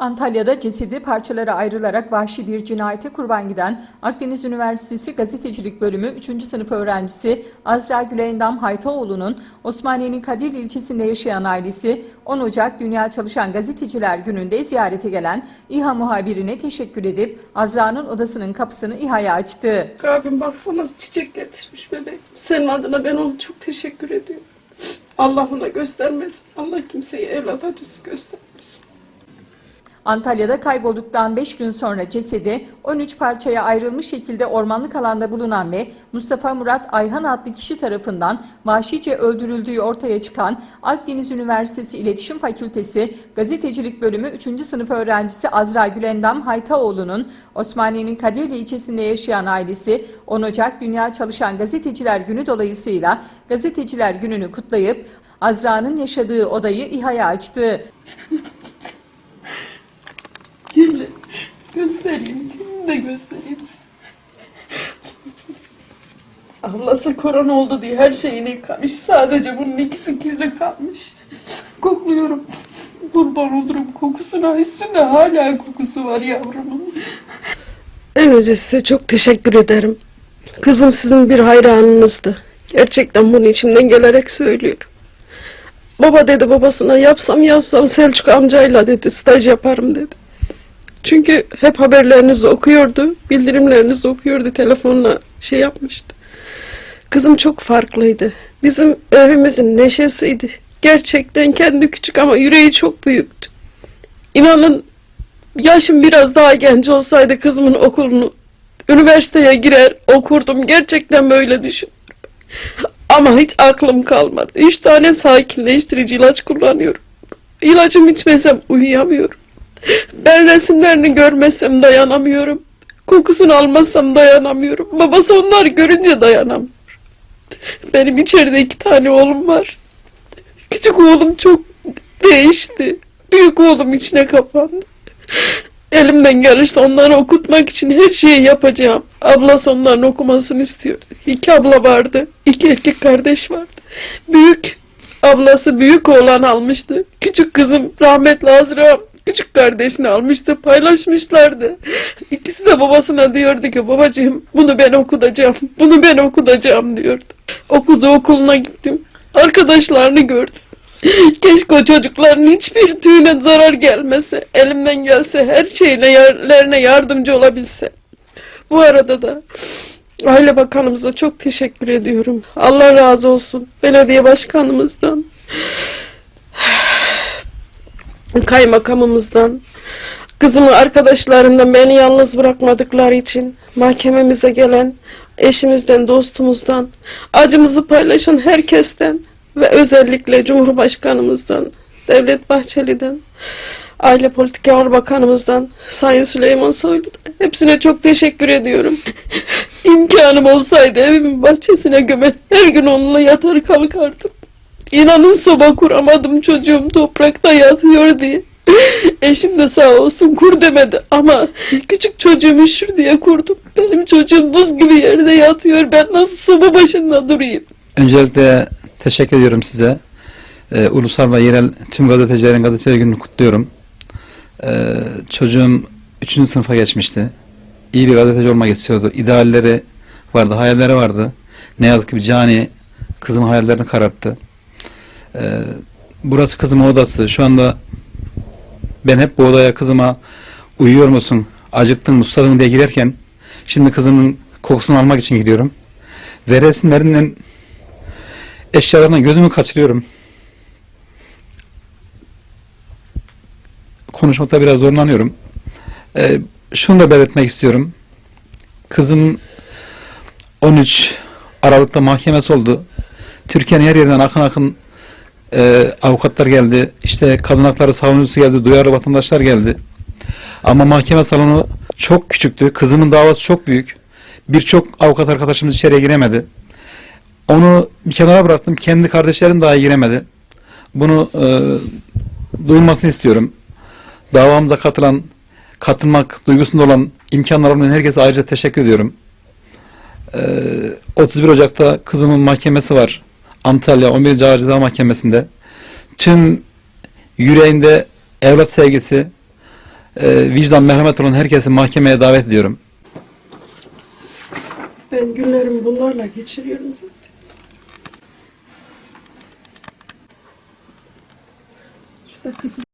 Antalya'da cesedi parçalara ayrılarak vahşi bir cinayete kurban giden Akdeniz Üniversitesi Gazetecilik Bölümü 3. sınıf öğrencisi Azra Güleendam Haytaoğlu'nun Osmaniye'nin Kadirli ilçesinde yaşayan ailesi 10 Ocak Dünya Çalışan Gazeteciler Günü'nde ziyarete gelen İHA muhabirine teşekkür edip Azra'nın odasının kapısını İHA'ya açtı. Abim baksana çiçek getirmiş bebeğim. Senin adına ben ona çok teşekkür ediyorum. Allah ona göstermesin. Allah kimseye evlat acısı göstermesin. Antalya'da kaybolduktan 5 gün sonra cesedi 13 parçaya ayrılmış şekilde ormanlık alanda bulunan ve Mustafa Murat Ayhan adlı kişi tarafından vahşice öldürüldüğü ortaya çıkan Akdeniz Üniversitesi İletişim Fakültesi Gazetecilik Bölümü 3. sınıf öğrencisi Azra Gülendam Haytaoğlu'nun Osmaniye'nin Kadirli ilçesinde yaşayan ailesi 10 Ocak Dünya Çalışan Gazeteciler Günü dolayısıyla Gazeteciler Günü'nü kutlayıp Azra'nın yaşadığı odayı İHA'ya açtı. Kirli. Göstereyim. Kimi de göstereyim size. Ablası korona oldu diye her şeyini yıkamış. Sadece bunun ikisi kirli kalmış. Kokluyorum. Kurban olurum kokusuna. Üstünde hala kokusu var yavrumun. En önce size çok teşekkür ederim. Kızım sizin bir hayranınızdı. Gerçekten bunu içimden gelerek söylüyorum. Baba dedi babasına yapsam yapsam Selçuk amcayla dedi staj yaparım dedi. Çünkü hep haberlerinizi okuyordu, bildirimlerinizi okuyordu, telefonla şey yapmıştı. Kızım çok farklıydı. Bizim evimizin neşesiydi. Gerçekten kendi küçük ama yüreği çok büyüktü. İnanın yaşım biraz daha genç olsaydı kızımın okulunu üniversiteye girer okurdum. Gerçekten böyle düşünüyorum. Ama hiç aklım kalmadı. Üç tane sakinleştirici ilaç kullanıyorum. İlacımı içmesem uyuyamıyorum. Ben resimlerini görmesem dayanamıyorum. Kokusunu almazsam dayanamıyorum. Babası onlar görünce dayanamıyor. Benim içeride iki tane oğlum var. Küçük oğlum çok değişti. Büyük oğlum içine kapandı. Elimden gelirse onları okutmak için her şeyi yapacağım. Ablası onların okumasını istiyordu. İki abla vardı. iki erkek kardeş vardı. Büyük ablası büyük oğlan almıştı. Küçük kızım rahmetli Azra küçük kardeşini almıştı. Paylaşmışlardı. İkisi de babasına diyordu ki babacığım bunu ben okutacağım. Bunu ben okutacağım diyordu. Okudu okuluna gittim. Arkadaşlarını gördüm. Keşke o çocukların hiçbir tüyüne zarar gelmese, elimden gelse her şeyle yerlerine yardımcı olabilse. Bu arada da Aile Bakanımıza çok teşekkür ediyorum. Allah razı olsun. Belediye Başkanımızdan, kaymakamımızdan, kızımı arkadaşlarımdan beni yalnız bırakmadıkları için, mahkememize gelen eşimizden, dostumuzdan, acımızı paylaşan herkesten ve özellikle Cumhurbaşkanımızdan, Devlet Bahçeli'den, Aile Politikalar Bakanımızdan, Sayın Süleyman Soylu'dan hepsine çok teşekkür ediyorum. İmkanım olsaydı evimin bahçesine gömer, her gün onunla yatar kalkardım. İnanın soba kuramadım çocuğum toprakta yatıyor diye. Eşim de sağ olsun kur demedi ama küçük çocuğum üşür diye kurdum. Benim çocuğum buz gibi yerde yatıyor. Ben nasıl soba başında durayım? Öncelikle teşekkür ediyorum size. Ee, ulusal ve yerel tüm gazetecilerin gazeteciler gününü kutluyorum. Ee, çocuğum 3. sınıfa geçmişti. İyi bir gazeteci olmak istiyordu. İdealleri vardı, hayalleri vardı. Ne yazık ki bir cani kızımın hayallerini kararttı. Ee, burası kızımın odası. Şu anda ben hep bu odaya kızıma uyuyor musun, acıktın mı, susadın mı diye girerken şimdi kızımın kokusunu almak için gidiyorum. Ve resimlerinden eşyalarından gözümü kaçırıyorum. Konuşmakta biraz zorlanıyorum. Ee, şunu da belirtmek istiyorum. Kızım 13 Aralık'ta mahkemesi oldu. Türkiye'nin her yerinden akın akın e, avukatlar geldi. İşte kadın hakları savunucusu geldi. Duyarlı vatandaşlar geldi. Ama mahkeme salonu çok küçüktü. Kızımın davası çok büyük. Birçok avukat arkadaşımız içeriye giremedi. Onu bir kenara bıraktım. Kendi kardeşlerim dahi giremedi. Bunu e, duyulmasını istiyorum. Davamıza katılan, katılmak duygusunda olan imkanlar olan herkese ayrıca teşekkür ediyorum. E, 31 Ocak'ta kızımın mahkemesi var. Antalya 11. Ağır Ceza Mahkemesi'nde. Tüm yüreğinde evlat sevgisi, e, vicdan, merhamet olan herkesi mahkemeye davet ediyorum. Ben günlerimi bunlarla geçiriyorum zaten. Şurada kızım